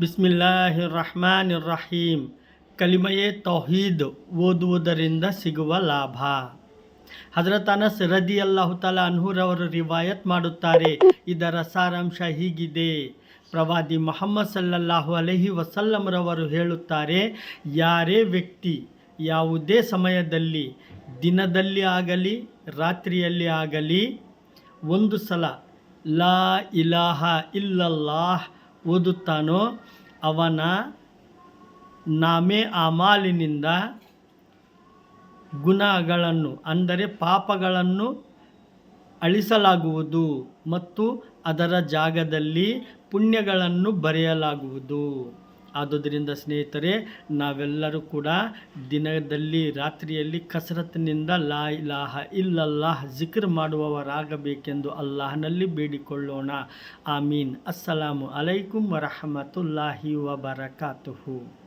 ಬಿಸ್ಮಿಲ್ಲಾಹಿ ರಹಮಾನ್ ರಹೀಂ ಕಲಿಮಯೇ ತೌಹೀದ್ ಓದುವುದರಿಂದ ಸಿಗುವ ಲಾಭ. ಹಜರತ್ ಅನಸ್ ರದಿ ಅಲ್ಲಾಹು ತಾಲ ಅನ್ಹುರವರು ರಿವಾಯತ್ ಮಾಡುತ್ತಾರೆ. ಇದರ ಸಾರಾಂಶ ಹೀಗಿದೆ. ಪ್ರವಾದಿ ಮೊಹಮ್ಮದ್ ಸಲ್ಲಲ್ಲಾಹು ಅಲಹಿ ವಸಲ್ಲಂರವರು ಹೇಳುತ್ತಾರೆ, ಯಾರೇ ವ್ಯಕ್ತಿ ಯಾವುದೇ ಸಮಯದಲ್ಲಿ, ದಿನದಲ್ಲಿ ಆಗಲಿ, ರಾತ್ರಿಯಲ್ಲಿ ಆಗಲಿ, ಒಂದು ಸಲ, ಲಾ ಇಲಾಹ ಇಲ್ಲಲ್ಲಾಹ್ ಓದುತ್ತಾನೋ ಅವನ ನಾಮೆ ಅಮಾಲಿನಿಂದ ಗುಣಗಳನ್ನು ಅಂದರೆ ಪಾಪಗಳನ್ನು ಅಳಿಸಲಾಗುವುದು ಮತ್ತು ಅದರ ಜಾಗದಲ್ಲಿ ಪುಣ್ಯಗಳನ್ನು ಬರೆಯಲಾಗುವುದು. ಆದುದರಿಂದ ಸ್ನೇಹಿತರೆ, ನಾವೆಲ್ಲರೂ ಕೂಡ ದಿನದಲ್ಲಿ ರಾತ್ರಿಯಲ್ಲಿ ಕಸರತ್ತಿನಿಂದ ಲಾ ಇಲಾಹ ಇಲ್ಲಲ್ಲಾಹ್ ಜಿಕ್ರ್ ಮಾಡುವವರಾಗಬೇಕೆಂದು ಅಲ್ಲಾಹನಲ್ಲಿ ಬೇಡಿಕೊಳ್ಳೋಣ. ಆಮೀನ್. ಅಸ್ಸಲಾಮು ಅಲೈಕುಂ ವರಹಮತುಲ್ಲಾಹಿ ವಬರಕಾತುಹು.